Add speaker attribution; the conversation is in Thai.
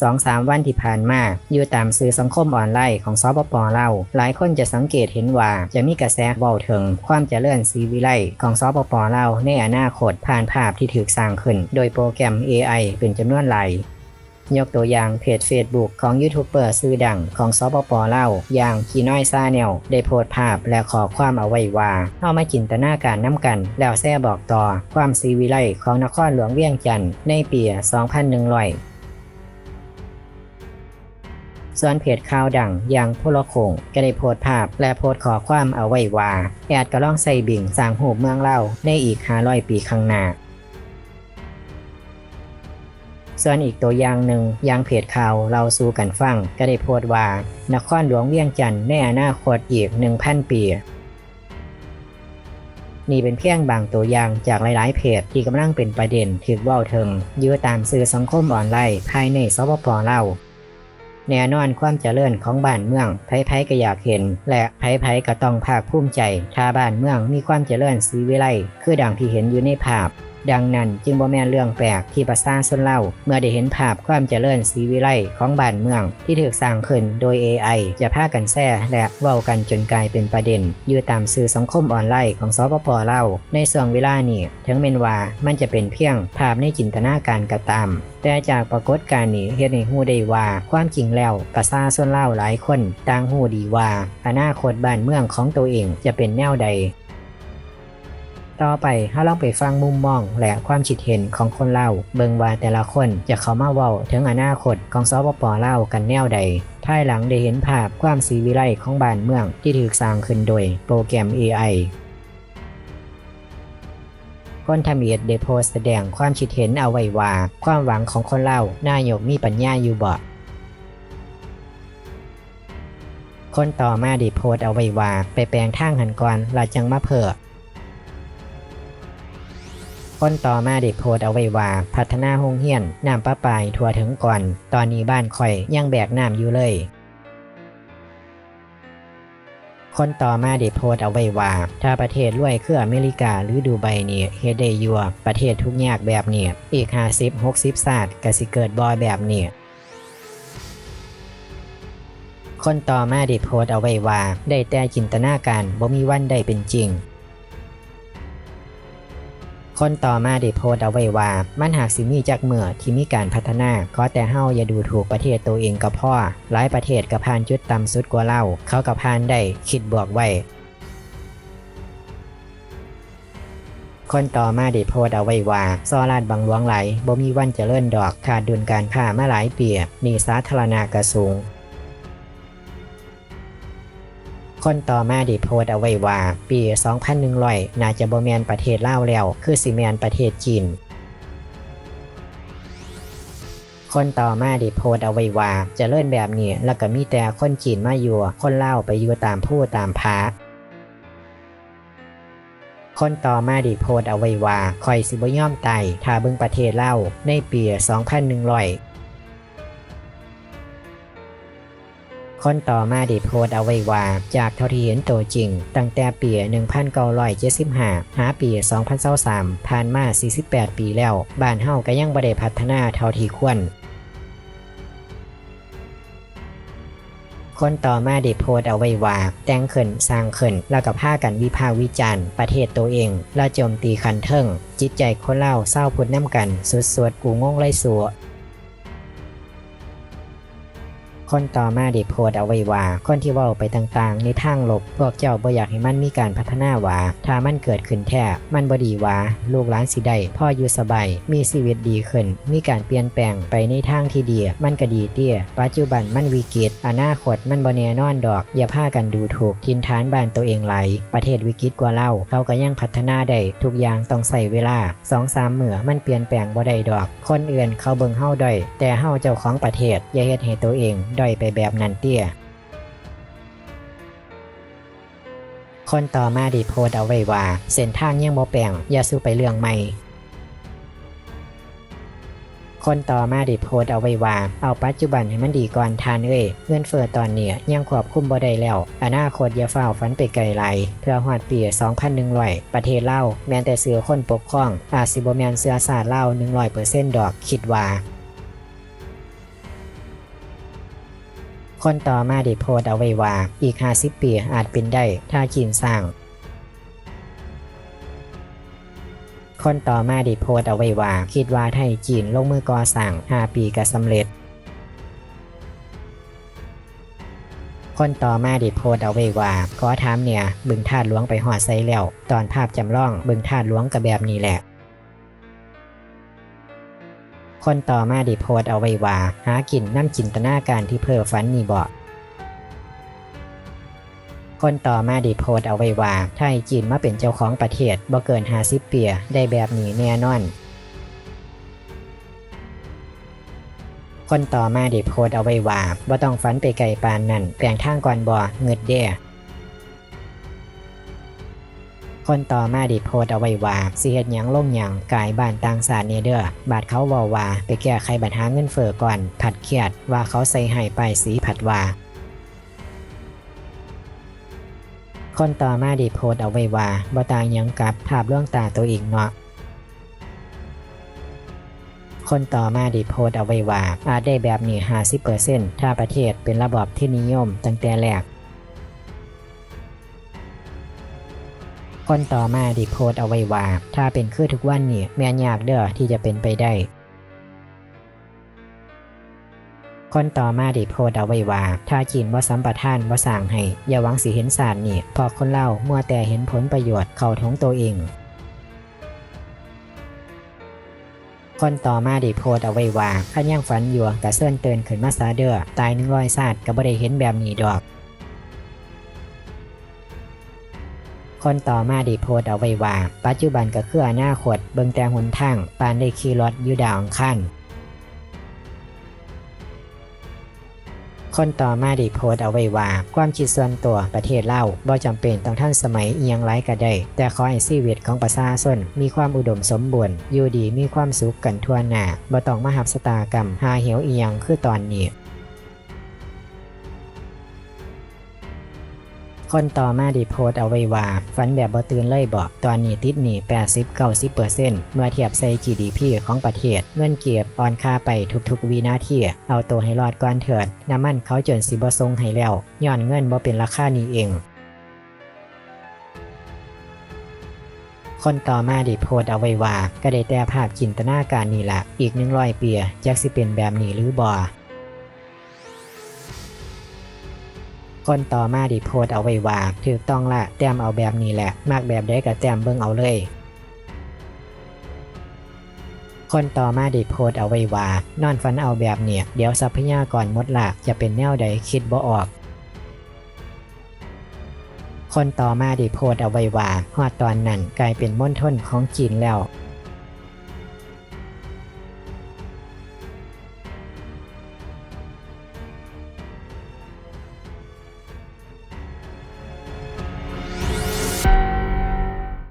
Speaker 1: สองสามวันที่ผ่านมาอยู่ตามสื่อสังคมออนไลน์ของสปปลาหลายคนจะสังเกตเห็นว่าจะมีกระแสเบาถึง ความเจริญซีวิไลของสปปลาในอนาคตผ่านภาพที่ถูกสร้างขึ้น โดยโปรแกรม AI เป็นจำนวนหลายยกตัวอย่างเพจ Facebook ของยูทูบเบอร์ชื่อดังของสปปลาอย่างคีน้อยซาแนลได้โพสต์ภาพและขอความเอาไว้ว่าเอามาจินตนาการน้ำกัน แล้วแซ่บอกต่อความซีวิไลของนครหลวงเวียงจันทร์ในปี 2100 ส่วนเพจข่าวดังอย่างพลโคงก็ได้โพสต์ภาพและโพสต์ขอความเอาไว้ว่าแอดก็ล่องใส่บิงสร้างหูเมืองเล่าในอีก500ปีข้างหน้าส่วนอีกตัวอย่างหนึ่งย่างเพจข่าวเราสู่กันฟังก็ได้โพสต์ว่า นครหลวงเวียงจันทร์ในอนาคตอีก 1,000 ปี นี่เป็นเพียงบางตัวอย่างจากหลาย ๆ เพจที่กำลังเป็นประเด็นถึกว้าถึงยื้อตามสื่อสังคมออนไลน์ภายในสปปลา แน่นอนความเจริญของบ้านเมืองไผๆก็อยากเห็น และไผๆก็ต้องภาคภูมิใจ ถ้าบ้านเมืองมีความเจริญสีวิไลคือดังที่เห็นอยู่ในภาพ ดังนั้นจึงบ่แม่นเรื่องแปลกที่ประชาชนเล่าเมื่อได้เห็นภาพความเจริญสีวิไลของบ้านเมือง ที่ถูกสร้างขึ้นโดย AI จะพากันแซ่และเว้ากันจนกลายเป็นประเด็น อยู่ตามสื่อสังคมออนไลน์ของสปปเล่าในส่วงเวลานี้ถึงแม้นว่ามันจะเป็นเพียงภาพในจินตนาการก็ตาม แต่จากปรากฏการณ์นี้เฮ็ดให้ฮู้ได้ว่าความจริงแล้วประชาชนเล่าหลายคนต่างฮู้ดีว่าอนาคตบ้านเมืองของตัวเองจะเป็นแนวใด ต่อไปถ้าลองไปฟังมุมมอง และความคิดเห็นของคนเล่าเบิงว่าแต่ละคนจะเข้ามาเว้าถึงอนาคตของสปปลากันแนวใดภายหลังได้เห็นภาพความสีวิไลของบ้านเมืองที่ถูกสร้างขึ้นโดยโปรแกรม AI คนทำเอียดได้โพสต์แสดงความคิดเห็นเอาไว้ว่า ความหวังของคนเล่านายกมีปัญญาอยู่บ่คนต่อมาได้โพสต์เอาไว้ว่า ไปแปลงทางหันก่อนเราจังมาเพิ่อ คนต่อมาได้โพสต์เอาไว้ว่า พัฒนาโรงเรียนน้ำประปายทั่วถึงก่อน ตอนนี้บ้านข่อยยังแบกน้ำอยู่เลย คนต่อมาได้โพสต์เอาไว้ว่า ถ้าประเทศรวยคืออเมริกาหรือดูไบนี่เฮดได้อยู่ประเทศทุกยากแบบนี้อีก50 60ศาสตร์กสิเกิดบอยแบบนี้คนต่อมาได้โพสต์เอาไว้ว่า ได้แต่จินตนาการบ่มีวันได้เป็นจริง คนต่อมาได้โพสต์เอาไว้ว่า มันหากสิมีจักเมื่อที่มีการพัฒนาขอแต่เฮาอย่าดูถูกประเทศตัวเองก็พอหลายประเทศก็ผ่านจุดต่ำสุดกว่าเราเขาก็ผ่านได้คิดบวกไว้คนต่อมาได้โพสเอาไว้ว่าซอลาดบางหลวงไหลบ่มีวันเจริญดอกขาดดุลการค้ามาหลายปีหนีสาธารณะกระสูง คนต่อมาได้โพสต์เอาไว้ว่า ปี 2100 น่าจะบ่แมนประเทศลาวแล้ว คือสิแมนประเทศจีนคนต่อมาได้โพสต์เอาไว้ว่าจะเลื่อนแบบนี้แล้วก็มีแต่คนจีนมาอยู่ คนลาวไปอยู่ตามผู้ตามพาคนต่อมาได้โพสเอาไว้ว่าคอยสิบ่อมไตถ้าเบิ่งประเทศเล่าในปี 2100 คนต่อมาได้โพสต์เอาไว้ว่า จากเท่าที่เห็นตัวจริง ตั้งแต่ปี 1975 หาปี 2023ผ่านมา 48 ปีแล้ว บ้านเฮาก็ยังบ่ได้พัฒนาเท่าที่ควรคนต่อมาได้โพสเอาไว้ว่า แต่งขึ้นสร้างขึ้นแล้วก็พากันวิพากษ์วิจารณ์ประเทศตัวเอง แล้วโจมตีคันเทิงจิตใจคนเล่าเศร้าพุดน้ำกัน สุดสวดกูงงไรสัว คนต่อมาได้โพสต์เอาไว้ว่า คนที่ว้าไปต่างๆ ในทางลบ พวกเจ้าบ่อยากให้มันมีการพัฒนาว่า ถ้ามันเกิดขึ้นแท้มันบ่ดีว่า ลูกหลานสิได้พ่ออยู่สบาย มีชีวิตดีขึ้น มีการเปลี่ยนแปลงไปในทางที่ดี มันก็ดีเตี้ย ปัจจุบันมันวิกฤต อนาคตมันบ่แน่นอนดอก อย่าพากันดูถูกทินฐานบ้านตัวเองไหล ประเทศวิกฤตกว่าเราเขาก็ยังพัฒนาได้ ทุกอย่างต้องใส่เวลาสองสามเหมือมันเปลี่ยนแปลงบ่ได้ดอก คนอื่นเขาเบิ่งเฮาด้อยแต่เฮาเจ้าของประเทศอย่าเฮ็ดให้ตัวเองดอยไปแบบนั้นเตี้ย คนต่อมาด้โพสต์เอาไว้ว่า เส้นทางยังบ่แปลงอย่าสู้ไปเรื่องใหม่ คนต่อมาด้โพสต์เอาไว้ว่า เอาปัจจุบันให้มันดีก่อนทานเอ้ยเงินเฟ้อตอนเนี้ยยังควบคุมบ่ได้แล้ว อนาคตอย่าเฝ้าฝันไปไกลไหลเพื่อฮอดปี 2100 ประเทศลาแม้แต่เสือคนปกครอง อาจสิบ่แม่นเสือสาดลา100%ดอกคิดว่า คนต่อมาได้โพสเอาไว้ว่า อีก 50 ปีอาจเป็นได้ถ้าจีนสร้าง คนต่อมาได้โพสเอาไว้ว่า คิดว่าไทยจีนลงมือก่อสร้าง 5 ปีก็สำเร็จคนต่อมาได้โพสเอาไว้ว่าขอถามเนี่ย บึงธาตุหลวงไปหอดไซแล้ว ตอนภาพจำลอง บึงธาตุหลวงกับแบบนี้แหละ คนต่อมาได้โพสเอาไว้ว่า หากินน้ำจินตนาการที่เพ้อฝันนี่บ่คนต่อมาได้โพสเอาไว้ว่า ไทยจีนมาเป็นเจ้าของประเทศบ่เกิน50ปีได้แบบนี้แน่นอน คนต่อมาได้โพสเอาไว้ว่าบ่ต้องฝันไปไกลปานนั้นแปลงทางก่อนบ่เงิดเด้ คนต่อมาได้โพสเอาไว้ว่าสิเฮ็ดหยังลงหยังกายบ้านต่างสาเนเด้อบาดเขาวาว่า ไปแก้ไขปัญหาเงินเฟอ้อก่อน ผัดเครียดว่าเขาใส่ให้ไปสีผัดว่าคนต่อมาได้โพสเอาไว้ว่าบ่ต่างหยังกับภาพล่วงตาตัวเองเนาะคนต่อมาได้โพสเอาไว้ว่าอาจได้แบบนี้50%ถ้าประเทศเป็นระบอบที่นิยมตั้งแต่แรก คนต่อมาด้โพสเอาไว้ว่า ถ้าเป็นคือทุกวันนี้แม่นยากเด้อที่จะเป็นไปได้ คนต่อมาด้โพสเอาไว้ว่า ถ้าจีนว่าสัมปทานว่าสร้างให้ อย่าหวังสิเห็นสารนี่พอคนเล่ามัวแต่เห็นผลประโยชน์เข้าท้องตัวเองคนต่อมาได้โพสเอาไว้ว่าขันยังฝันอยู่กะเซิ่นเตือนขึ้นมาซาเด้อตายหนึ่งร้อยศาสตร์ก็บ่ได้เห็นแบบนี้ดอก คนต่อมาได้โพสต์เอาไว้ว่า ปัจจุบันก็คืออนาคตเบิ่งแต่หนทางปานได้ขี่รถอยู่ดาวอังคันคนต่อมาได้โพสต์เอาไว้ว่า ความคิดส่วนตัวประเทศเล่าบ่จำเป็นต้องท่านสมัยเอียงไรก็ได้ แต่ขอให้ชีวิตของประชาชนมีความอุดมสมบูรณ์อยู่ดีมีความสุขกันทั่วหน้าบ่ต้องมาหับสตากรรมหาเหวเอียงคือตอนนี้ คนต่อมาได้โพสต์เอาไว้ว่า ฝันแบบบ่ตื่นเลยบอก ตอนนี้ติดหนี้ 80-90%เมื่อเทียบใส่ GDP ของประเทศ เงินเก็บอ่อนค่าไปทุกๆ วินาที เอาตัวให้รอดก่อนเถิด น้ำมันเขาจนสิบ่ทรงให้แล้ว ย้อนเงินบ่เป็นราคานี้เองคนต่อมาได้โพสต์เอาไว้ว่า ก็ได้แต่ภาพจินตนาการนี่ละ อีก100ปีจักสิเป็นแบบนี้หรือบ่ คนต่อมาด้โพสเอาไว้ว่าถูกต้องละแต้มเอาแบบนี้แหละ มากแบบใดก็แต้มเบิ่งเอาเลย คนต่อมาด้โพสเอาไว้ว่านอนฝันเอาแบบเนี่ยเดี๋ยวทรัพยากรมดละจะเป็นแนวใดคิดบ่ออกคนต่อมาได้โพสเอาไว้ว่าฮอดตอนนั้นกลายเป็นมณฑลของจีนแล้ว